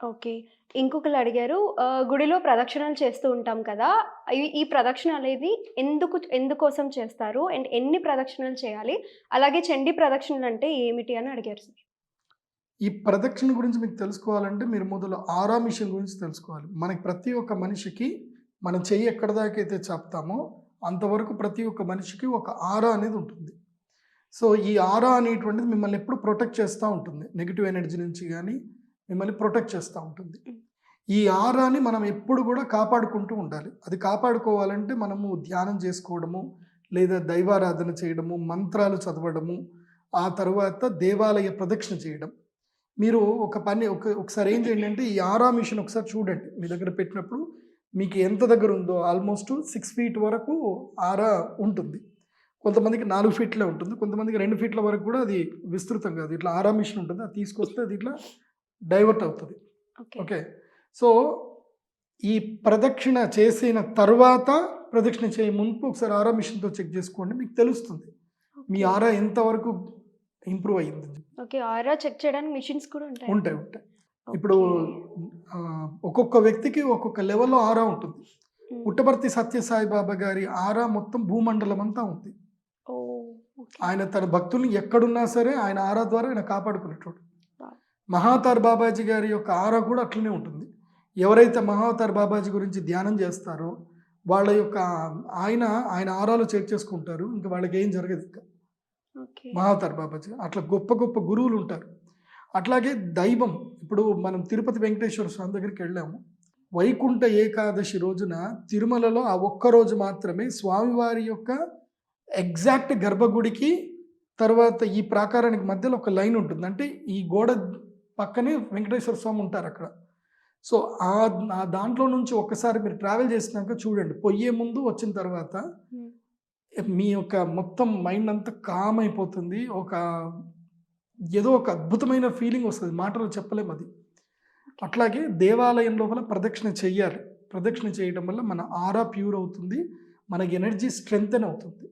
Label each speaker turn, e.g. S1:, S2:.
S1: Okay. ఇంకొకరు అడిగారు గుడిలో ప్రదక్షిణలు చేస్తూ ఉంటాం కదా! ఈ ఈ ప్రదక్షిణ అనేది ఎందుకు ఎందుకోసం చేస్తారు? అండ్ ఎన్ని ప్రదక్షిణలు చేయాలి? అలాగే చండీ ప్రదక్షిణలు అంటే ఏమిటి అని అడిగారు సార్.
S2: ఈ ప్రదక్షిణ గురించి మీకు తెలుసుకోవాలంటే మీరు మొదలు ఆరా మిషన్ గురించి తెలుసుకోవాలి. మనకి ప్రతి ఒక్క మనిషికి మన చెయ్యి ఎక్కడి దాకా అయితే చెప్తామో అంతవరకు ప్రతి ఒక్క మనిషికి ఒక ఆరా అనేది ఉంటుంది. సో, ఈ ఆరా అనేటువంటిది మిమ్మల్ని ఎప్పుడు ప్రొటెక్ట్ చేస్తూ ఉంటుంది. నెగిటివ్ ఎనర్జీ నుంచి కానీ మిమ్మల్ని ప్రొటెక్ట్ చేస్తా ఉంటుంది. ఈ ఆరాని మనం ఎప్పుడు గూడా కాపాడుకుంటూ ఉండాలి. అది కాపాడుకోవాలంటే మనము ధ్యానం చేసుకోవడము, లేదా దైవారాధన చేయడము, మంత్రాలు చదవడము, ఆ తరువాత దేవాలయ ప్రదక్షిణ చేయడం. మీరు ఒక పని ఒక ఒకసారి ఏం చేయండి అంటే ఈ ఆరా మిషన్ ఒకసారి చూడండి. మీ దగ్గర పెట్టినప్పుడు మీకు ఎంత దగ్గర ఉందో ఆల్మోస్ట్ 6 ఫీట్ వరకు ఆరా ఉంటుంది. కొంతమందికి 4 ఫీట్లే ఉంటుంది. కొంతమందికి 2 ఫీట్ల వరకు కూడా అది విస్తృతం కాదు. ఇట్లా ఆరా మిషన్ ఉంటుంది. అది తీసుకొస్తే అది ఇట్లా డైవర్ట్ అవుతది.
S1: ఓకే.
S2: సో, ఈ ప్రదక్షిణ చేసిన తర్వాత ప్రదక్షిణ చేయ మునుపు ఒకసారి ఆరా మిషన్‌తో చెక్ చేసుకోండి. మీకు తెలుస్తుంది. మీ. ఆరా ఎంత వరకు ఇంప్రూవ్ అయ్యిందని.
S1: ఓకే. ఆరా చెక్ చేయడానికి మెషిన్స్ కూడా ఉంటాయా?
S2: ఉంటాయి. ఉంటాయి. ఇప్పుడు ఒక్కొక్క వ్యక్తికి ఒక్కొక్క లెవెల్‌లో ఆరా ఉంటుంది. పుట్టపర్తి సత్యసాయి బాబా గారి ఆరా మొత్తం భూమండలం అంతా ఉంది. ఆయన తన భక్తుల్ని ఎక్కడున్నా సరే ఆయన ఆరా ద్వారా ఆయన కాపాడుకునేటోడు.
S1: వావ్!
S2: మహావతార్ బాబాజీ గారి యొక్క ఆరా కూడా అట్లనే ఉంటుంది. ఎవరైతే మహావతార్ బాబాజీ గురించి ధ్యానం చేస్తారో వాళ్ళ యొక్క ఆయన ఆయన ఆరాలో చెక్ చేసుకుంటారు. ఇంక వాళ్ళకి ఏం జరగదు ఇంకా.
S1: ఓకే.
S2: మహావతార్ బాబాజీ. అట్లా గొప్ప గొప్ప గురువులు ఉంటారు. అట్లాగే దైవం ఇప్పుడు మనం తిరుపతి వెంకటేశ్వర స్వామి దగ్గరికి వెళ్ళాము. వైకుంఠ ఏకాదశి రోజున తిరుమలలో ఆ ఒక్క రోజు మాత్రమే స్వామివారి యొక్క ఎగ్జాక్ట్ గర్భగుడికి తర్వాత ఈ ప్రాకారానికి మధ్యలో ఒక లైన్ ఉంటుంది. అంటే ఈ గోడ పక్కనే వెంకటేశ్వర స్వామి ఉంటారు అక్కడ. సో, ఆ దాంట్లో నుంచి ఒక్కసారి మీరు ట్రావెల్ చేసినాక చూడండి. పొయ్యే ముందు వచ్చిన తర్వాత
S1: హ్మ్.
S2: మీ యొక్క మొత్తం మైండ్ అంతా కామ్ అయిపోతుంది. ఒక ఏదో ఒక అద్భుతమైన ఫీలింగ్ వస్తది. మాటల్లో చెప్పలేం అది. అట్లాగే దేవాలయం లోపల ప్రదక్షిణ చెయ్యాలి. ప్రదక్షిణ చేయడం వల్ల మన ఆరా ప్యూర్ అవుతుంది. మనకి ఎనర్జీ స్ట్రెంథెన్ అవుతుంది.